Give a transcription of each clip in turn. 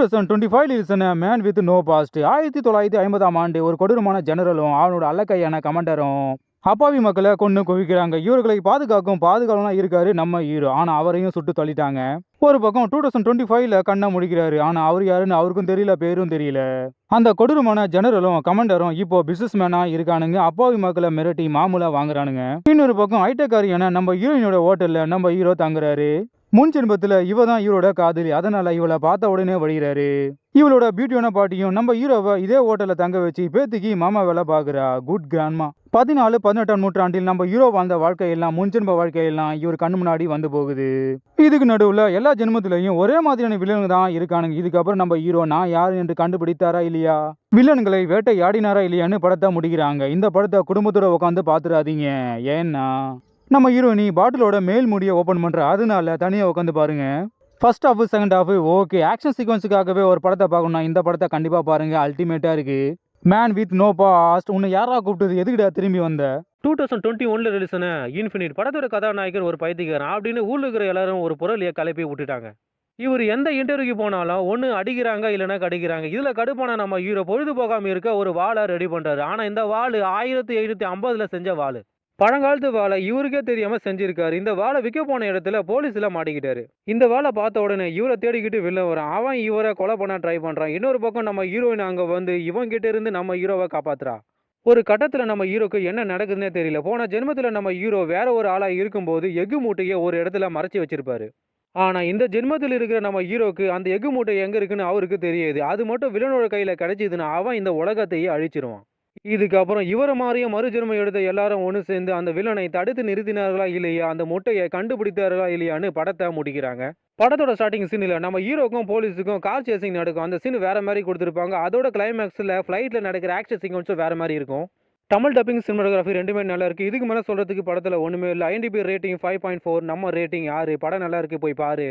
Thousand twenty five இல்சன் man with no past ஆயிரத்தி தொள்ளாயிரத்தி ஐம்பதாம் ஆண்டு ஒரு கொடூரமான ஜெனரலும் அவனோட அல்லக்கையான கமாண்டரும் அப்பாவி மக்களை கொண்டு குவிக்கிறாங்க. இவர்களை பாதுகாக்கும் பாதுகாவலாம் இருக்காரு நம்ம ஹீரோ. ஆனால் அவரையும் சுட்டு தள்ளிட்டாங்க. ஒரு பக்கம் டூ தௌசண்ட் டுவெண்ட்டி ஃபைவ்ல கண்ணை முடிக்கிறாரு. ஆனா அவர் யாருன்னு அவருக்கும் தெரியல பேரும் தெரியல. அந்த கொடூரமான ஜெனரலும் கமாண்டரும் இப்போ பிசினஸ் மேனா இருக்கானுங்க. அப்பாவி மக்களை மிரட்டி மாமூலா வாங்குறானுங்க. இன்னொரு பக்கம் ஐட்டக்காரியான நம்ம ஹீரோயினோட ஹோட்டல்ல நம்ம ஹீரோ தங்குறாரு. முன் ஜென்மத்தில் இவ தான் இவரோட காதலி. அதனால இவளை பார்த்த உடனே வழிகிறாரு இவளோட பியூட்டியான பாட்டியும் நம்ம ஹீரோவை இதே ஹோட்டலில் தங்க வச்சு பேத்திக்கு மாமா வேலை பாக்குறா குட் கிராண்ட்மா பதினாலு பதினெட்டாம் நூற்றாண்டில் நம்ம ஹீரோ வாழ்ந்த வாழ்க்கையெல்லாம் முன்ஜென்ம வாழ்க்கையெல்லாம் இவர் கண் முன்னாடி வந்து போகுது. இதுக்கு நடுவுல எல்லா ஜென்மத்திலையும் ஒரே மாதிரியான வில்லனுங்க தான் இருக்கானுங்க. இதுக்கப்புறம் நம்ம ஹீரோ நான் யார் என்று கண்டுபிடித்தாரா இல்லையா? வில்லன்களை வேட்டையாடினாரா இல்லையான்னு படத்தை முடிக்கிறாங்க. இந்த படத்தை குடும்பத்தோட உட்காந்து பார்த்துடாதீங்க ஏன்னா நம்ம ஹீரோயினி பாட்டிலோட மேல் முடியை ஓப்பன் பண்ணுற அதனால தனியாக உட்காந்து பாருங்க. First half second half okay action சீக்வன்ஸுக்காகவே ஒரு படத்தை பார்க்கணும் இந்த படத்தை கண்டிப்பாக பாருங்க. அல்டிமேட்டாக இருக்கு. மேன் வித் நோ பாஸ்ட் உன்னை யாரா கூப்பிட்டது? எதுக்குடா திரும்பி வந்த? டூ தௌசண்ட் டுவெண்ட்டி ஒன்ல ரிலீஸ் ஆன இன்ஃபினிட் படத்தோட கதாநாயகர் ஒரு பைத்தியக்காரன். அப்படின்னு ஊர்ல இருக்கிற எல்லாரும் ஒரு புரளியை கலப்பி விட்டுட்டாங்க. இவர் எந்த இன்டர்வியூக்கு போனாலும் ஒன்று அடிக்கிறாங்க இல்லைனா கடிக்கிறாங்க. இதில் கடுப்பான நம்ம ஹீரோ பொழுது இருக்க ஒரு வாழை ரெடி பண்ணுறாரு ஆனால் இந்த வாள் ஆயிரத்தி எழுநூற்றி ஐம்பதில் செஞ்ச வாள். பழங்காலத்து வாழை இவருக்கே தெரியாம செஞ்சிருக்காரு. இந்த வாழை விற்க போன இடத்துல போலீஸ்ல மாட்டிக்கிட்டாரு. இந்த வாழை பார்த்த உடனே இவரை தேடிக்கிட்டு வெளில வரான். அவன் இவரை கொலை பண்ண ட்ரை பண்றான். இன்னொரு பக்கம் நம்ம ஹீரோயின் அங்க வந்து இவன் கிட்ட இருந்து நம்ம ஹீரோவை காப்பாத்துறா. ஒரு கட்டத்தில் நம்ம ஹீரோக்கு என்ன நடக்குதுன்னே தெரியல. போன ஜென்மத்தில் நம்ம ஹீரோ வேற ஒரு ஆளாக இருக்கும்போது எஃகு மூட்டையை ஒரு இடத்துல மறைச்சு வச்சிருப்பாரு. ஆனால் இந்த ஜென்மத்தில் இருக்கிற நம்ம ஹீரோக்கு அந்த எஃகு மூட்டை எங்கே இருக்குன்னு அவருக்கு தெரியாது. அது மட்டும் வில்லனோட கையில் கிடைச்சிதுன்னா அவன் இந்த உலகத்தையே அழிச்சிருவான். இதுக்கப்புறம் இவரை மாதிரியே மறுஜென்மம் எடுத்த எல்லாரும் ஒன்று சேர்ந்து அந்த வில்லனை தடுத்து நிறுத்தினார்களா இல்லையா? அந்த முட்டையை கண்டுபிடித்தார்களா இல்லையான்னு படத்தை முடிக்கிறாங்க. படத்தோட ஸ்டார்டிங் சீனில் நம்ம ஹீரோக்கும் போலீஸுக்கும் கார் சேசிங் நடக்கும். அந்த சீன் வேற மாதிரி கொடுத்துருப்பாங்க. அதோட கிளைமேக்ஸில் ஃப்ளைட்டில் நடக்கிற ஆக்ஷன் சீக்வன்ஸும் வேற மாதிரி இருக்கும். தமிழ் டப்பிங் சினிமாட்டோகிராஃபி ரெண்டுமே நல்லா இருக்குது இதுக்கு மேலே சொல்கிறதுக்கு படத்தில் ஒன்றுமே இல்லை. IMDb rating five point four நம்ம ரேட்டிங் ஆறு படம் நல்லா இருக்கு போய் பாரு.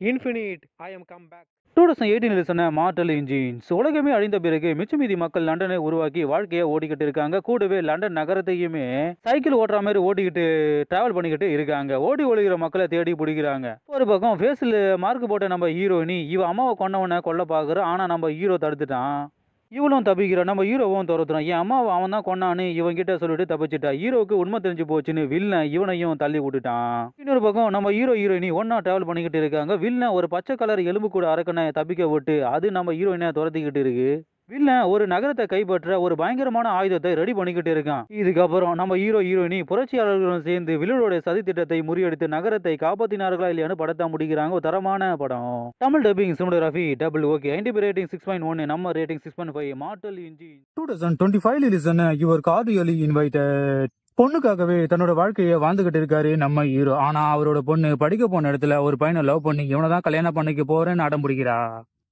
Infinite I am come back two thousand எயிட்டீனில் சொன்ன மார்டல் இன்ஜின்ஸ் உலகமே அழிந்த பிறகு மிச்சமீதி மக்கள் லண்டனை உருவாக்கி வாழ்க்கையை ஓடிக்கிட்டு இருக்காங்க கூடவே லண்டன் நகரத்தையுமே சைக்கிள் ஓட்டுற மாதிரி ஓடிக்கிட்டு டிராவல் பண்ணிக்கிட்டு இருக்காங்க. ஓடி ஒழிகிற மக்களை தேடி பிடிக்கிறாங்க. ஒரு பக்கம் ஃபேஸில் மார்க் போட்ட நம்ம ஹீரோயினி இவ அம்மாவை கொண்டவனை கொல்ல பார்க்குறோம் ஆனால் நம்ம ஹீரோ தடுத்துட்டான். இவளும் தப்பிக்கிறா. நம்ம ஹீரோவும் துரத்துறான். என் அம்மாவை அவன் தான் கொண்டான்னு இவன் கிட்ட சொல்லிட்டு தப்பிச்சிட்டா. ஹீரோவுக்கு உண்மை தெரிஞ்சு போச்சுன்னு வில்லன் இவனையும் தள்ளி விட்டுட்டான். இன்னொரு பக்கம் நம்ம ஹீரோ ஹீரோயினி ஒன்னா டிராவல் பண்ணிக்கிட்டு இருக்காங்க. வில்லன் ஒரு பச்சை கலர் எலும்பு கூட அரக்கனை தப்பிக்க விட்டு அது நம்ம ஹீரோயினை துரத்திக்கிட்டு இருக்கு. வில்லன் ஒரு நகரத்தை கைப்பற்ற ஒரு பயங்கரமான ஆயுதத்தை ரெடி பண்ணிக்கிட்டு இருக்கான். இதுக்கப்புறம் நம்ம ஹீரோ ஹீரோயினி புரட்சியாளர்களுடன் சேர்ந்து வில்லனுடைய சதி திட்டத்தை முறியடித்து நகரத்தை காப்பாத்தினார்களா இல்லையான்னு படத்தை முடிக்கிறாங்க. ஒரு தரமான படம். Tamil dubbing cinematography double okay IMDb rating six point one நம்ம rating six point five Mortal இன்ஜி two thousand twenty five listen your cordially invited பொண்ணுக்காகவே தன்னோட வாழ்க்கையை வாழ்ந்துகிட்டு இருக்காரு நம்ம ஹீரோ ஆனா அவரோட பொண்ணு படிக்க போன இடத்துல ஒரு பையனை லவ் பண்ணி இவனை தான் கல்யாணம் பண்ணிக்க போறேன்னு அடம் பிடிக்கிறா.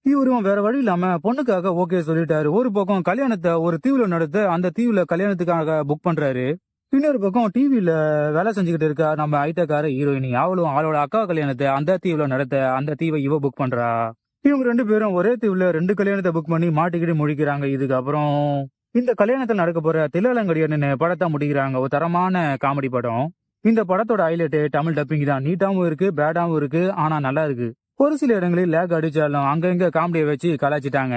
இவரும் வேற வழி இல்லாம பொண்ணுக்காக ஓகே சொல்லிட்டாரு. ஒரு பக்கம் கல்யாணத்தை ஒரு தீவுல நடத்த அந்த தீவுல கல்யாணத்துக்காக புக் பண்றாரு. இன்னொரு பக்கம் டிவியில வேலை செஞ்சுக்கிட்டு இருக்கா நம்ம ஐட்டக்கார ஹீரோயினி அவளும் அவளோட அக்கா கல்யாணத்தை அந்த தீவுல நடத்த அந்த தீவை இவ புக் பண்றா. இவங்க ரெண்டு பேரும் ஒரே தீவுல ரெண்டு கல்யாணத்தை புக் பண்ணி மாட்டிக்கிட்டு முடிக்கிறாங்க இதுக்கப்புறம் இந்த கல்யாணத்தில் நடக்க போற தில்லாலங்கடியன்னு படத்தை முடிக்கிறாங்க. ஒரு தரமான காமெடி படம். இந்த படத்தோட ஹைலைட் தமிழ் டப்பிங் தான். நீட்டாவும் இருக்கு பேடாவும் இருக்கு ஆனா நல்லா இருக்கு. ஒரு சில இடங்களில் லேக் அடிச்சாலும் அங்கங்க காமெடியை வச்சு கலாச்சிட்டாங்க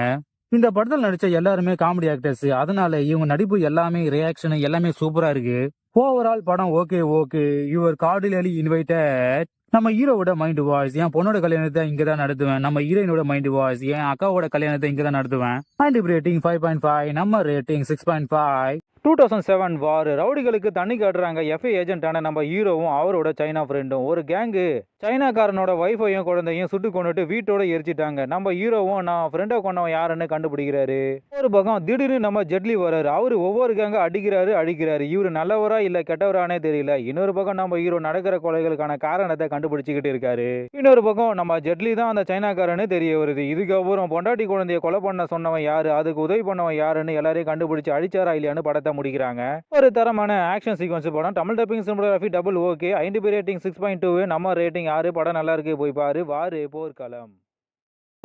இந்த படத்தில் நடிச்ச எல்லாருமே காமெடி ஆக்டர்ஸ் அதனால இவங்க நடிப்பு எல்லாமே ரியாக்ஷன் எல்லாமே சூப்பரா இருக்கு. ஓவரால் படம் ஓகே ஓகே யுவர் கார்டில் அலி இன்வைட்டட் நம்ம ஹீரோவோட மைண்ட் வாய்ஸ் என் பொண்ணோட கல்யாணத்தை இங்க தான் நடத்துவேன். நம்ம ஹீரோயினோட மைண்ட் வாய்ஸ் என் அக்காவோட கல்யாணத்தை இங்க தான் நடத்துவேன். Mind rating five point five நம்ம rating six point five two thousand seven war ரவுடிகளுக்கு தண்ணி காட்டுறாங்க எஃப்ஐ ஏஜென்ட்டான நம்ம ஹீரோவும் அவரோட சைனா ஃப்ரெண்டும் ஒரு கேங்கு சைனாக்காரனோட ஒய்ஃபையும் குழந்தையும் சுட்டு கொண்டுட்டு வீட்டோட எரிச்சிட்டாங்க. நம்ம ஹீரோவும் நான் ஃப்ரெண்டை கொண்டவன் யாருன்னு கண்டுபிடிக்கிறாரு. ஒரு பக்கம் திடீர்னு நம்ம ஜெட்லி வராரு அவரு ஒவ்வொரு கேங்க அடிக்கிறாரு அடிக்கிறாரு. இவர் நல்லவரா இல்ல கெட்டவரானே தெரியல. இன்னொரு பக்கம் நம்ம ஹீரோ நடக்கிற கொலைகளுக்கான காரணத்தை கண்டுபிடிச்சுக்கிட்டு இருக்காரு. இன்னொரு பக்கம் நம்ம ஜெட்லி தான் அந்த சைனாக்காரன்னு தெரிய வருது. இதுக்கப்புறம் பொண்டாட்டி குழந்தைய கொலை பண்ண சொன்னவன் யாரு? அதுக்கு உதவி பண்ணவன் யாருன்னு எல்லாரையும் கண்டுபிடிச்சு அடிச்சாரா இல்லையான்னு படத்தை முடிக்கிறாங்க. ஒரு தரமான ஆக்ஷன் சீக்வன்ஸ் படம். Tamil dubbing cinematography double okay ஐந்து ரேட்டிங் சிக்ஸ் பாயிண்ட் டூ நம்ம ரேட்டிங் ஆறு. படம் நல்லா இருக்கு. போய் பாரு. வாரு. போர்க்களம்.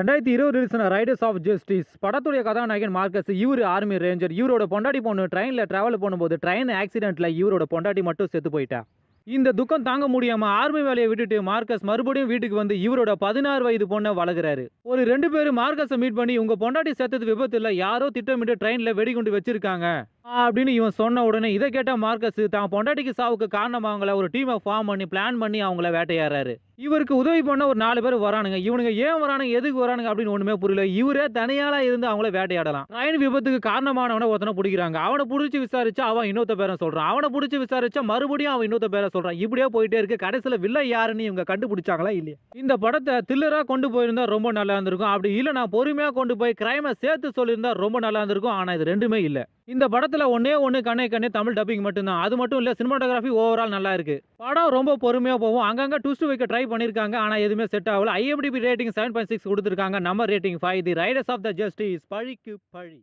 ரெண்டாயிரத்தி இருபது ரிலீஸான ரைடர்ஸ் ஆஃப் ஜஸ்டிஸ் படத்துடைய கதாநாயகன் மார்க்கஸ் இவர் ஆர்மி ரேஞ்சர் இவரோட பொண்டாட்டி பொண்ணு ட்ரெயினில் ட்ராவல் பண்ணும்போது ட்ரெயின் ஆக்சிடென்ட்ல இவரோட பொண்டாட்டி மட்டும் செத்து போயிட்டா. இந்த துக்கம் தாங்க முடியாம ஆர்மி வேலையை விட்டுட்டு மார்க்கஸ் மறுபடியும் வீட்டுக்கு வந்து இவரோட பதினாறு வயது பொண்ணை வளர்கிறாரு ஒரு ரெண்டு பேரும் மார்க்கஸை மீட் பண்ணி உங்க பொண்டாட்டி செத்தது விபத்தில் யாரோ திட்டமிட்டு ட்ரெயினில் வெடிகுண்டு வச்சிருக்காங்க. அப்படின்னு இவன் சொன்ன உடனே இதை கேட்ட மார்க்கஸ் தான் பொண்டாட்டிக்கு சாவுக்கு காரணம் அவங்கள ஒரு டீமை ஃபார்ம் பண்ணி பிளான் பண்ணி அவங்கள வேட்டையாடுறாரு. இவருக்கு உதவி பண்ண ஒரு நாலு பேர் வரானுங்க. இவனுங்க ஏன் வரானுங்க? எதுக்கு வரானுங்க? அப்படின்னு ஒண்ணுமே புரியல. இவரே தனியாலா இருந்து அவங்கள வேட்டையாடலாம். ட்ரெயின் விபத்துக்கு காரணமானவனை ஒருத்தனை பிடிக்கிறாங்க. அவனை பிடிச்சி விசாரிச்சா அவன் இன்னொத்த பேரை சொல்றான். அவனை பிடிச்சி விசாரிச்சா மறுபடியும் அவன் இன்னொத்த பேரை சொல்றான். இப்படியே போயிட்டே இருக்கு. கடைசியில வில்ல யாருன்னு இவங்க கண்டுபிடிச்சாங்களா இல்லையா? இந்த படத்தை தில்லரா கொண்டு போயிருந்தா ரொம்ப நல்லா இருந்திருக்கும். அப்படி இல்ல நான் பொறுமையா கொண்டு போய் கிரைமை சேர்த்து சொல்லியிருந்தா ரொம்ப நல்லா இருந்திருக்கும். ஆனா இது ரெண்டுமே இல்ல. இந்த படத்தை படத்தில் ஒன்னே ஒன்று கண்ணே கண்ணே தமிழ் டப்பிங் மட்டும்தான். அது மட்டும் இல்ல சினிமாட்டோகிராஃபி ஓவரால் நல்லா இருக்கு. படம் ரொம்ப பொறுமையாக போகும். அங்கங்கே டூஸ்ட் வைக்க ட்ரை பண்ணிருக்காங்க. ஆனால் எதுவுமே செட் ஆகல. IMDb rating seven point six கொடுத்துருக்காங்க. நம்ம rating five the riders of the justice பழிக்கு பழி.